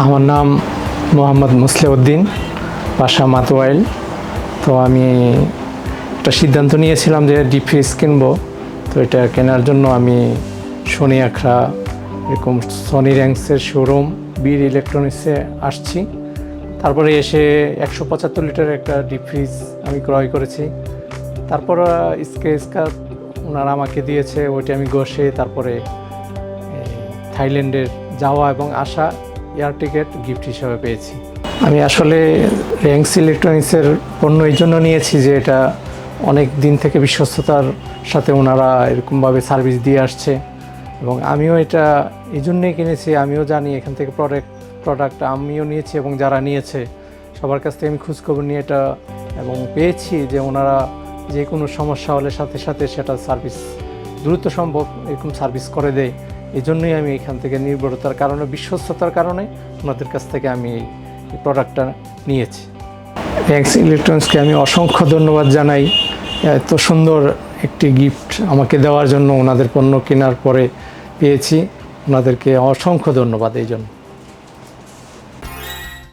আমার নাম মোহাম্মদ মুসলেউদ্দিন, বাসা মাতোয়াইল। তো আমি একটা সিদ্ধান্ত নিয়েছিলাম যে ডিপ ফ্রিজ কিনবো। তো এটা কেনার জন্য আমি সোনি আখড়া এরকম সনি র্যাঙ্কসের শোরুম বীর ইলেকট্রনিক্সে আসছি। তারপরে এসে একশো পঁচাত্তর লিটারের একটা ডিপ ফ্রিজ আমি ক্রয় করেছি। তারপর স্কেচ কার্ড ওনারা আমাকে দিয়েছে, ওইটা আমি ঘষে তারপরে থাইল্যান্ডের যাওয়া এবং আসা। এয়ার টিকিট গিফট হিসাবে পেয়েছি। আমি আসলে র্যাঙ্কস ইলেকট্রনিক্সের পণ্য এই জন্য নিয়েছি যে এটা অনেক দিন থেকে বিশ্বস্ততার সাথে ওনারা এরকমভাবে সার্ভিস দিয়ে আসছে এবং আমিও এটা এই জন্যেই কিনেছি, আমিও জানি এখান থেকে প্রোডাক্ট প্রোডাক্ট আমিও নিয়েছি এবং যারা নিয়েছে সবার কাছ থেকে আমি খোঁজখবর নিয়ে এটা এবং পেয়েছি যে ওনারা যে কোনো সমস্যা হলে সাথে সাথে সেটা সার্ভিস দ্রুত সম্ভব এরকম সার্ভিস করে দেয়। এই জন্যই আমি এখান থেকে নির্ভরতার কারণে, বিশ্বস্ততার কারণে ওনাদের কাছ থেকে আমি এই প্রোডাক্টটা নিয়েছি। থ্যাংকস ইলেকট্রনিক্সকে আমি অসংখ্য ধন্যবাদ জানাই। এত সুন্দর একটি গিফট আমাকে দেওয়ার জন্য ওনাদের পণ্য কেনার পরে পেয়েছি। ওনাদেরকে অসংখ্য ধন্যবাদ এই জন্য।